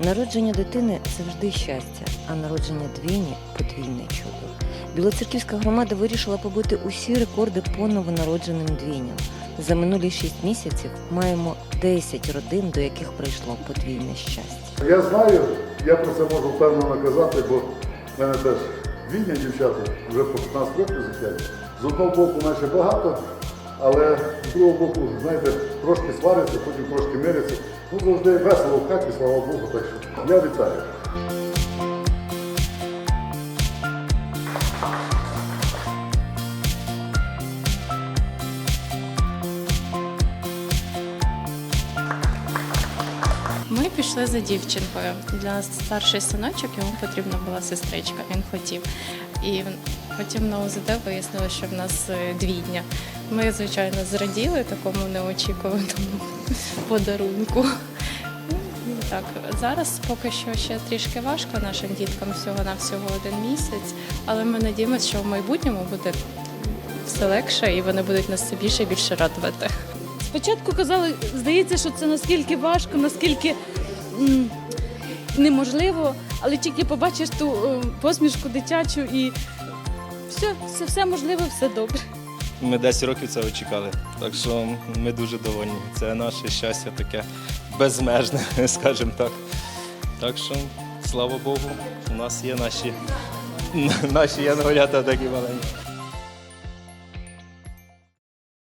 Народження дитини завжди щастя, а народження двійні подвійне чудо. Білоцерківська громада вирішила побити усі рекорди по новонародженим двійням. За минулі шість місяців маємо 10 родин, до яких прийшло подвійне щастя. Я знаю, я про це можу впевнено казати, бо в мене теж двійня дівчата вже по 15 років зустрічають. З одного боку, наче багато, але з другого боку, знаєте, трошки сваряться, потім трошки миряться. Ну, завжди весело в хаті, слава Богу, так що я вітаю. Ми пішли за дівчинкою. Для старший синочок йому потрібна була сестричка, він хотів. І потім на УЗД вияснили, що в нас е, двійня. Ми, звичайно, зраділи такому неочікуваному подарунку. Ну, Так, зараз поки що ще трішки важко нашим діткам всього на всього один місяць, але ми надіємося, що в майбутньому буде все легше і вони будуть нас все більше і більше радувати. Спочатку казали, здається, що це наскільки важко, наскільки м, неможливо, але тільки побачиш ту е, посмішку дитячу і все, все, все можливо, все добре. Ми 10 років це чекали, так що ми дуже довольні. Це наше щастя таке безмежне, скажімо так. Так що, слава Богу, у нас є наші, наші янголята такі маленькі.